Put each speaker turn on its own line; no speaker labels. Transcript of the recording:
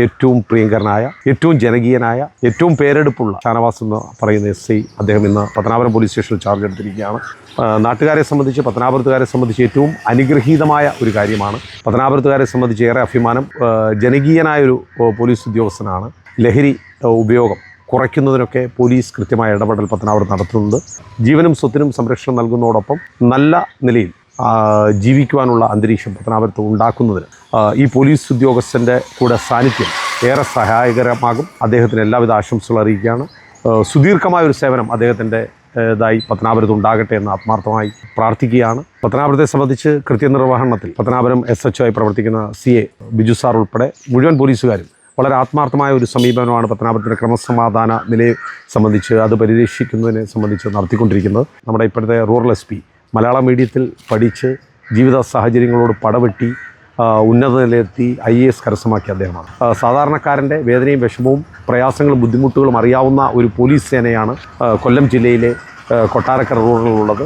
ഏറ്റവും പ്രിയങ്കരനായ ഏറ്റവും ജനകീയനായ ഏറ്റവും പേരെടുപ്പുള്ള ഷാനവാസ് എന്ന് പറയുന്ന എസ് ഐ അദ്ദേഹം ഇന്ന് പത്തനാപുരം പോലീസ് സ്റ്റേഷനിൽ ചാർജ് എടുത്തിരിക്കുകയാണ്. നാട്ടുകാരെ സംബന്ധിച്ച് പത്തനാപുരത്തുകാരെ സംബന്ധിച്ച് ഏറ്റവും അനുഗ്രഹീതമായ ഒരു കാര്യമാണ്. പത്തനാപുരത്തുകാരെ സംബന്ധിച്ച് ഏറെ അഭിമാനം ജനകീയനായ ഒരു പോലീസ് ഉദ്യോഗസ്ഥനാണ്. ലഹരി ഉപയോഗം കുറയ്ക്കുന്നതിനൊക്കെ പോലീസ് കൃത്യമായ ഇടപെടൽ പത്തനാപുരം നടത്തുന്നത് ജീവനും സ്വത്തിനും സംരക്ഷണം നൽകുന്നതോടൊപ്പം നല്ല നിലയിൽ ജീവിക്കുവാനുള്ള അന്തരീക്ഷം പത്തനാപുരത്ത് ഉണ്ടാക്കുന്നതിന് ഈ പോലീസ് ഉദ്യോഗസ്ഥന്റെ കൂടെ സാന്നിധ്യം ഏറെ സഹായകരമാകും. അദ്ദേഹത്തിന് എല്ലാവിധ ആശംസകൾ അറിയിക്കുകയാണ്. സുദീർഘമായ ഒരു സേവനം അദ്ദേഹത്തിന്റെ ഇതായി പത്തനാപുരത്ത് ഉണ്ടാകട്ടെ എന്ന് ആത്മാർത്ഥമായി പ്രാർത്ഥിക്കുകയാണ്. പത്തനാപുരത്തെ സംബന്ധിച്ച് കൃത്യനിർവഹണത്തിൽ പത്തനാപുരം എസ് എച്ച് ആയി പ്രവർത്തിക്കുന്ന സി എ ബിജു സാർ ഉൾപ്പെടെ മുഴുവൻ പോലീസുകാരും വളരെ ആത്മാർത്ഥമായ ഒരു സമീപനമാണ് പത്തനാപുരത്തിന്റെ ക്രമസമാധാന നിലയെ സംബന്ധിച്ച് അത് പരിരക്ഷിക്കുന്നതിനെ സംബന്ധിച്ച് നടത്തിക്കൊണ്ടിരിക്കുന്നത്. നമ്മുടെ ഇപ്പോഴത്തെ റൂറൽ എസ് മലയാള മീഡിയത്തിൽ പഠിച്ച് ജീവിത സാഹചര്യങ്ങളോട് പടവെട്ടി ഉന്നത നിലയെത്തി ഐ എ എസ് കരസ്ഥമാക്കിയ അദ്ദേഹമാണ്. സാധാരണക്കാരന്റെ വേദനയും വിഷമവും പ്രയാസങ്ങളും ബുദ്ധിമുട്ടുകളും അറിയാവുന്ന ഒരു പോലീസ് സേനയാണ് കൊല്ലം ജില്ലയിലെ കൊട്ടാരക്കര റൂറലിലുള്ളത്